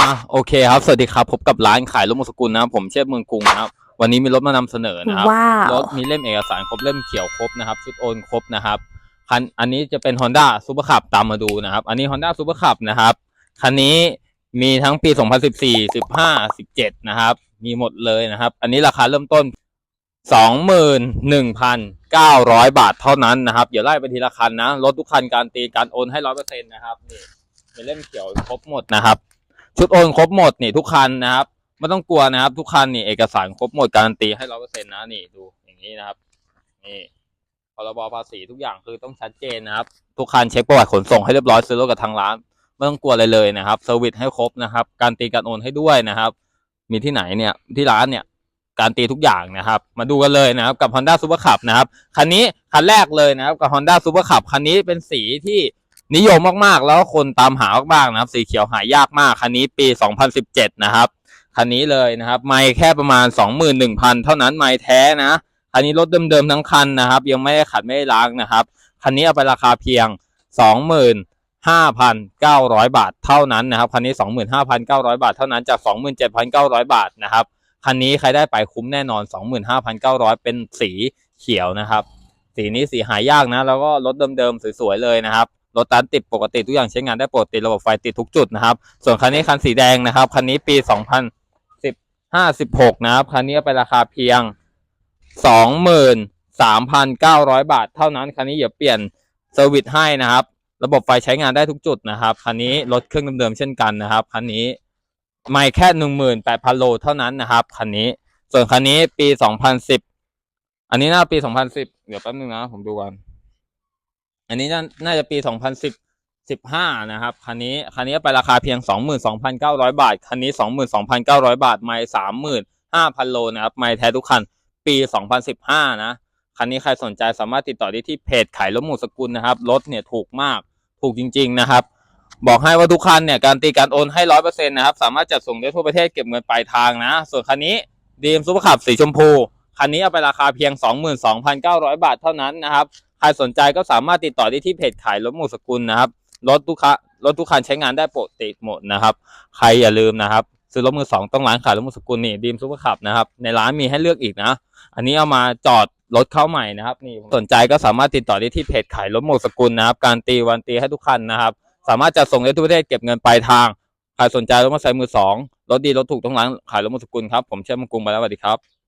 มาโอเคครับสวัสดีครับพบกับร้านขายรถมอเตอร์สกุลนะครับผมเชฟเมืองกรุงนะครับวันนี้มีรถมานำเสนอนะครับว้าว รถมีเล่มเอกสารครบเล่มเขียวครบนะครับชุดโอนครบนะครับคันอันนี้จะเป็น Honda Super Cup ตามมาดูนะครับ อันนี้ Honda Super Cup นะครับคันนี้มีทั้งปี 2014 15 17 นะครับ มีหมดเลยนะครับ อันนี้ราคาเริ่มต้น 21,900 บาทเท่านั้นนะครับเดี๋ยวไล่ไปทีละคันนะรถทุกคันการตีการโอนให้ร้อยเปอร์เซ็นต์นะครับนี่เป็นเล่มเขียวครบหมดนะครับ ชุดโอนครบหมดนี่ทุกคันนะครับไม่ต้องกลัวนะครับ ทุกคันนี่เอกสารครบหมดการันตีให้ร้อยเปอร์เซ็นต์นะนี่ดูอย่างนี้นะครับนี่พรบภาษีทุกอย่างคือต้องชัดเจนนะครับ ทุกคันเช็คประวัติขนส่งให้เรียบร้อยซื้อรถกับทางร้านไม่ต้องกลัวอะไรเลยนะครับเซอร์วิสให้ครบนะครับ การตีการโอนให้ด้วยนะครับ มีที่ไหนเนี่ยที่ร้านเนี่ยการตีทุกอย่างนะครับ มาดูกันเลยนะครับกับ Honda Super Cup นะครับคันนี้คันแรกเลยนะครับกับ Honda Super Cup คันนี้เป็นสีที่ นิยมมากๆ แล้วคนตามหามากๆนะครับ สีเขียวหายากมาก คันนี้ปี 2017 นะครับ คันนี้เลยนะครับ ไม่แค่ประมาณ 21,000 เท่านั้นไม่แท้นะ คันนี้รถเดิมๆทั้งคันนะครับ ยังไม่ได้ขัดไม่ได้ล้างนะครับ คันนี้เอาไปราคาเพียง25,900 บาทเท่านั้นนะครับ คันนี้ 25,900 บาทเท่านั้นจาก 27,900 บาทนะครับ คันนี้ใครได้ไปคุ้มแน่นอน 25,900 เป็นสีเขียวนะครับ สีนี้สีหายากนะ แล้วก็รถเดิมๆสวยๆเลยนะครับ รถตันติดปกติทุกอย่างใช้งานได้ปกติระบบไฟติดทุกจุดนะครับ ส่วนคันนี้คันสีแดงนะครับ คันนี้ปี 2015 16 นะครับ คันนี้ไปราคาเพียง 23,900 บาท เท่านั้น คันนี้อย่าเปลี่ยนเซอร์วิสให้นะครับ ระบบไฟใช้งานได้ทุกจุดนะครับ คันนี้รถเครื่องเดิมๆเช่นกันนะครับ คันนี้ไม่แค่หนึ่งหมื่นแปดพันโลเท่านั้นนะครับ คันนี้ ส่วนคันนี้ปีสองพันสิบอันนี้น่าปีสองพันสิบเดี๋ยวแป๊บนึงนะ ผมดูก่อน อันนี้น่านาจะปีสองพันสิบสิบห้านะครับ คันนี้ คันนี้ไปราคาเพียงสองหมื่นสองพันเก้าร้อยบาท คันนี้สองหมื่นสองพันเก้าร้อยบาท ไม่สามหมื่นห้าพันโลนะครับ ไม่แท้ทุกคัน ปีสองพันะ คันนี้ใครสนใจสามารถติดต่อได้ที่เพจขายรถหมู่สกุลนะครับ รถเนี่ยถูกมาก ถูกจริง ๆ นะครับ บอกให้ว่าทุกคันเนี่ย การตีการโอนให้ร้อยเปอร์เซ็นต์นะครับ สามารถจัดส่งได้ทั่วประเทศเก็บเงินปลายทางนะ ส่วนคันนี้ดีมซูเปอร์ขับสีชมพู คันนี้เอาไปราคาเพียง 22,900 บาทเท่านั้นนะครับ ใครสนใจก็สามารถติดต่อได้ที่เพจขายรถหมูสกุลนะครับรถทุกคันรถทุกคันใช้งานได้ปกติหมดนะครับ ใครอย่าลืมนะครับซื้อรถมือสองต้องร้านขายรถมือสกุลนี่ดีมซูเปอร์ขับนะครับ ในร้านมีให้เลือกอีกนะ อันนี้เอามาจอดรถเข้าใหม่นะครับ นี่สนใจก็สามารถติดต่อได้ที่เพจขายรถหมูสกุลนะครับ การตีวันตีให้ทุกคันนะครับ สามารถจัดส่งได้ทุกประเทศเก็บเงินปลายทางใครสนใจรถมอเตอร์ไซค์มือสองรถดีรถถูกต้องร้านขายรถมอเตอสกุลครับผมเชื่อมงกรุงไปแล้วสวัสดีครับ